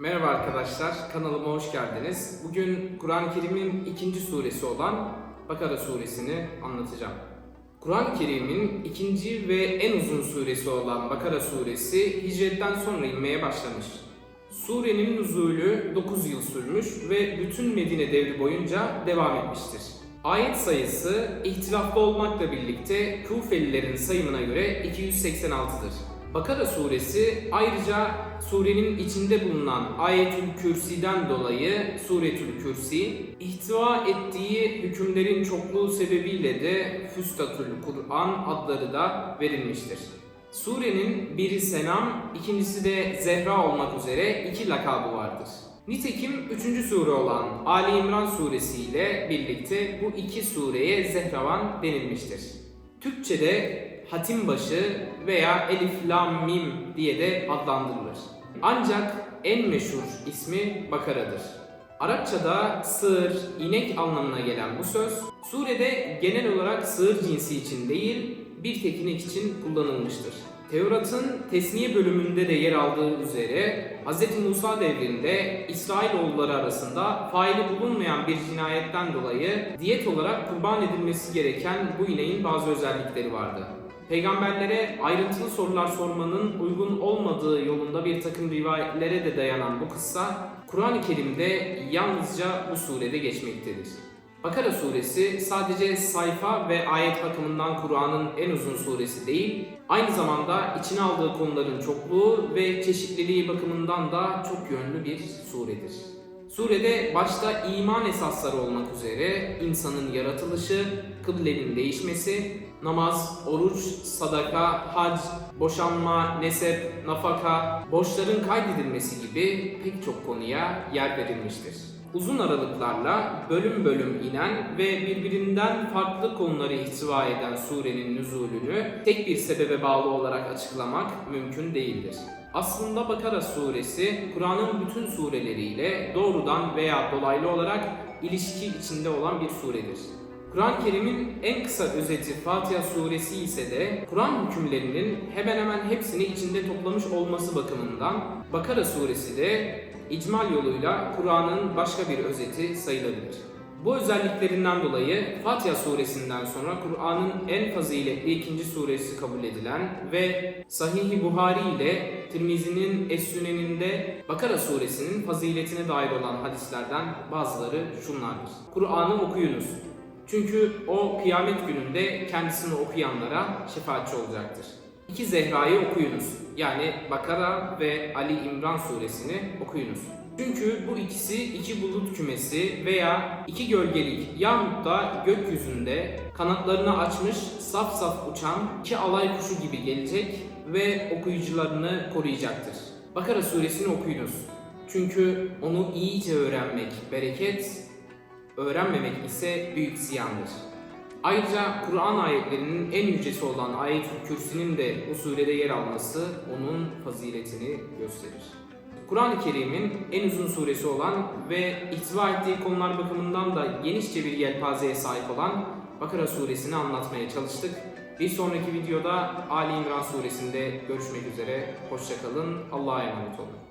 Merhaba arkadaşlar, kanalıma hoş geldiniz. Bugün Kur'an-ı Kerim'in ikinci suresi olan Bakara suresini anlatacağım. Kur'an-ı Kerim'in ikinci ve en uzun suresi olan Bakara suresi hicretten sonra inmeye başlamış. Surenin nüzulü 9 yıl sürmüş ve bütün Medine devri boyunca devam etmiştir. Ayet sayısı ihtilaflı olmakla birlikte Kufelilerin sayımına göre 286'dır. Bakara suresi ayrıca surenin içinde bulunan Ayetül Kürsi'den dolayı Suretül Kürsi, ihtiva ettiği hükümlerin çokluğu sebebiyle de Füstatül Kur'an adları da verilmiştir. Surenin biri Senam, ikincisi de Zehra olmak üzere iki lakabı vardır. Nitekim üçüncü sure olan Ali İmran suresi ile birlikte bu iki sureye Zehravan denilmiştir. Türkçe'de hatim başı veya elif lam mim diye de adlandırılır. Ancak en meşhur ismi Bakara'dır. Arapçada sığır, inek anlamına gelen bu söz, surede genel olarak sığır cinsi için değil, bir tek inek için kullanılmıştır. Tevrat'ın tesniye bölümünde de yer aldığı üzere Hz. Musa devrinde İsrailoğulları arasında faili bulunmayan bir cinayetten dolayı diyet olarak kurban edilmesi gereken bu ineğin bazı özellikleri vardı. Peygamberlere ayrıntılı sorular sormanın uygun olmadığı yolunda bir takım rivayetlere de dayanan bu kıssa Kur'an-ı Kerim'de yalnızca bu surede geçmektedir. Bakara suresi sadece sayfa ve ayet bakımından Kur'an'ın en uzun suresi değil, aynı zamanda içine aldığı konuların çokluğu ve çeşitliliği bakımından da çok yönlü bir suredir. Surede başta iman esasları olmak üzere insanın yaratılışı, kıblenin değişmesi, namaz, oruç, sadaka, hac, boşanma, nesep, nafaka, borçların kaydedilmesi gibi pek çok konuya yer verilmiştir. Uzun aralıklarla bölüm bölüm inen ve birbirinden farklı konuları ihtiva eden surenin nüzulünü tek bir sebebe bağlı olarak açıklamak mümkün değildir. Aslında Bakara suresi Kur'an'ın bütün sureleriyle doğrudan veya dolaylı olarak ilişki içinde olan bir suredir. Kur'an-ı Kerim'in en kısa özeti Fatiha suresi ise de Kur'an hükümlerinin hemen hemen hepsini içinde toplamış olması bakımından Bakara suresi de icmal yoluyla Kur'an'ın başka bir özeti sayılabilir. Bu özelliklerinden dolayı Fatiha suresinden sonra Kur'an'ın en faziletli ikinci suresi kabul edilen ve Sahih-i Buhari ile Tirmizi'nin Es-Sünen'inde Bakara suresinin faziletine dair olan hadislerden bazıları şunlardır. Kur'an'ı okuyunuz. Çünkü o kıyamet gününde kendisini okuyanlara şefaatçi olacaktır. İki Zehra'yı okuyunuz. Yani Bakara ve Ali İmran suresini okuyunuz. Çünkü bu ikisi iki bulut kümesi veya iki gölgelik yahut da gökyüzünde kanatlarını açmış saf saf uçan iki alay kuşu gibi gelecek ve okuyucularını koruyacaktır. Bakara suresini okuyunuz. Çünkü onu iyice öğrenmek bereket, öğrenmemek ise büyük ziyandır. Ayrıca Kur'an ayetlerinin en yücesi olan Ayet-ül Kürsi'nin de bu surede yer alması onun faziletini gösterir. Kur'an-ı Kerim'in en uzun suresi olan ve ihtiva ettiği konular bakımından da genişçe bir yelpazeye sahip olan Bakara suresini anlatmaya çalıştık. Bir sonraki videoda Ali İmran suresinde görüşmek üzere. Hoşçakalın. Allah'a emanet olun.